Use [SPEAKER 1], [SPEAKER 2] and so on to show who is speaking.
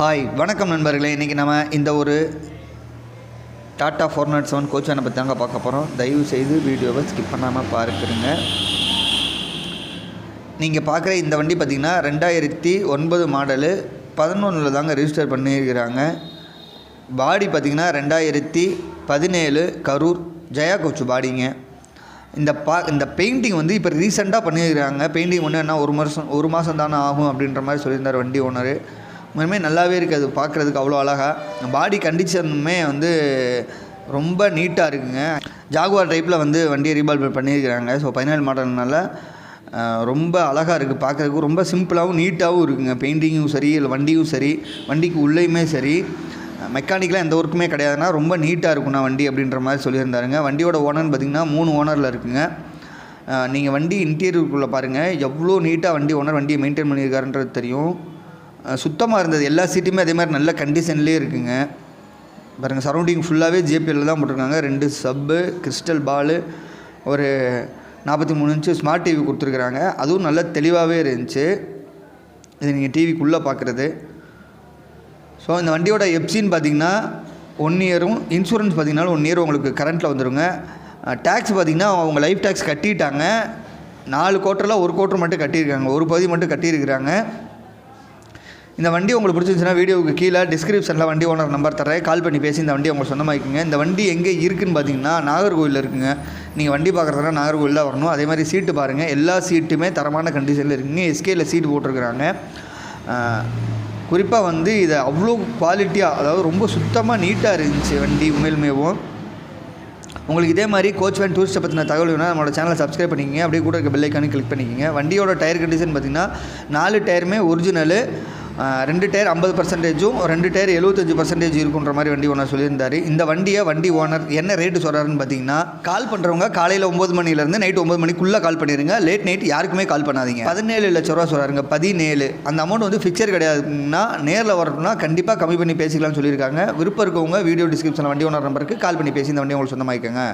[SPEAKER 1] Hi வணக்கம் நண்பர்களே. இன்றைக்கி நம்ம இந்த ஒரு Tata four not seven coach வேனை பற்றி தாங்க பார்க்க போகிறோம் தயவு செய்து வீடியோவை ஸ்கிப் பண்ணாமல் பார்க்குறீங்க நீங்கள் பார்க்குற இந்த வண்டி பார்த்திங்கன்னா ரெண்டாயிரத்தி ஒன்பது மாடலு பதினொன்றில் தாங்க ரிஜிஸ்டர் பண்ணியிருக்கிறாங்க. பாடி பார்த்திங்கன்னா ரெண்டாயிரத்தி பதினேழு கரூர் ஜெயா கோச்சு பாடிங்க. இந்த பா இந்த பெயிண்டிங் வந்து இப்போ ரீசெண்டாக பண்ணியிருக்கிறாங்க. பெயிண்டிங் ஒன்று என்ன ஒரு மாதம் ஒரு மாதம் தானே ஆகும் அப்படின்ற மாதிரி சொல்லியிருந்தார் வண்டி ஓனர் உண்மையுமே நல்லாவே இருக்குது அது பார்க்குறதுக்கு அவ்வளோ அழகாக பாடி கண்டிஷனுமே வந்து ரொம்ப நீட்டாக இருக்குங்க. ஜாகுவார் டைப்பில் வந்து வண்டியை ரீபால் பண்ணியிருக்கிறாங்க. ஸோ பதினேழு மாடல்னால ரொம்ப அழகாக இருக்குது பார்க்குறதுக்கு. ரொம்ப சிம்பிளாகவும் நீட்டாகவும் இருக்குங்க. பெயிண்டிங்கும் சரி இல்லை வண்டியும் சரி வண்டிக்கு உள்ளேயுமே சரி. மெக்கானிக்கெலாம் எந்த ஒர்க்குமே கிடையாதுன்னா ரொம்ப நீட்டாக இருக்குண்ணா வண்டி அப்படின்ற மாதிரி சொல்லியிருந்தாருங்க. வண்டியோட ஓனர்னு பார்த்திங்கன்னா மூணு ஓனரில் இருக்குங்க. நீங்கள் வண்டி இன்டீரியருக்குள்ளே பாருங்கள் எவ்வளோ நீட்டாக வண்டி ஓனர் வண்டியை மெயின்டைன் பண்ணியிருக்காருன்றது தெரியும். சுத்தமாக இருந்தது. எல்லா சீட்டுமே அதே மாதிரி நல்ல கண்டிஷன்லேயே இருக்குங்க. பாருங்கள் சரௌண்டிங் ஃபுல்லாகவே ஜேபிஎல் தான் போட்டிருக்காங்க. ரெண்டு சப்பு கிறிஸ்டல் பாலு ஒரு நாற்பத்தி மூணு இன்ச்சு ஸ்மார்ட் டிவி கொடுத்துருக்குறாங்க. அதுவும் நல்ல தெளிவாகவே இருந்துச்சு. இது நீங்கள் டிவிக்குள்ளே பார்க்குறது ஸோ இந்த வண்டியோட எப்சின்னு பார்த்தீங்கன்னா ஒன் இயரும் இன்சூரன்ஸ் பார்த்தீங்கன்னா ஒன் இயர் உங்களுக்கு கரண்ட்டில் வந்துடுங்க டேக்ஸ் பார்த்திங்கன்னா அவங்க லைஃப் டேக்ஸ் கட்டிட்டாங்க. நாலு கோட்டரில் ஒரு கோட்டர் மட்டும் கட்டியிருக்காங்க. ஒரு பகுதி மட்டும் கட்டியிருக்கிறாங்க. இந்த வண்டி உங்களுக்கு பிடிச்சிருந்துச்சுன்னா வீடியோவுக்கு கீழே டிஸ்கிரிப்ஷனில் வண்டி ஓனர் நம்பர் தரேன் கால் பண்ணி பேசி இந்த வண்டி உங்களுக்கு சொந்தமாக்கிங்க இந்த வண்டி எங்கே இருக்குன்னு பார்த்தீங்கன்னா நாகர்கோவிலில் இருக்குங்க. நீங்கள் வண்டி பார்க்குறதுனா நாகர்கோவில் தான் வரணும். அதே மாதிரி சீட்டு பாருங்கள் எல்லா சீட்டுமே தரமான கண்டிஷனில் இருக்குங்க எஸ்கேயில் சீட்டு போட்டிருக்கிறாங்க. குறிப்பாக வந்து இதை அவ்வளோ குவாலிட்டியாக அதாவது ரொம்ப சுத்தமாக நீட்டாக இருந்துச்சு வண்டி உண்மையிலுமேவும். உங்களுக்கு இதே மாதிரி கோச் வேன் டூரிஸ்ட்டை பற்றின தகவல் வேணால் நம்மளோட சேனலை சப்ஸ்கிரைப் பண்ணிக்கங்க. அப்படியே கூட இருக்க பெல்லைக்கானு கிளிக் பண்ணிக்கங்க. வண்டியோட டயர் கண்டிஷன் பார்த்திங்கன்னா நாலு டயருமே ஒரிஜினலு ரெண்டு டயர் ஐம்பது பர்சன்டேஜும் ரெண்டு டயர் எழுபத்தஞ்சு பர்சன்டேஜ் இருக்குன்ற மாதிரி வண்டி ஓனர் சொல்லியிருந்தார். இந்த வண்டியை வண்டி ஓனர் என்ன ரேட்டு சொல்கிறாருன்னு பார்த்தீங்கன்னா கால் பண்ணுறவங்க காலையில் ஒம்பது மணிலேருந்து நைட் ஒம்பது மணிக்குள்ளே கால் பண்ணிடுங்க லேட் நைட் யாருக்குமே கால் பண்ணாதீங்க. பதினேழு லட்ச ரூபா சொல்கிறாருங்க பதினேழு. அந்த அமௌண்ட் வந்து ஃபிக்சர் கிடையாதுன்னா நேரில் வரணும்னா கண்டிப்பாக கம்மி பண்ணி பேசிக்கலாம்னு சொல்லியிருக்காங்க. விருப்பம் இருக்கவங்க வீடியோ டிஸ்கிரிப்ஷனில் வண்டி ஓனர் நம்பருக்கு கால் பண்ணி பேசி இந்த வண்டி உங்களுக்கு சொந்தமாக்கிக்கோங்க.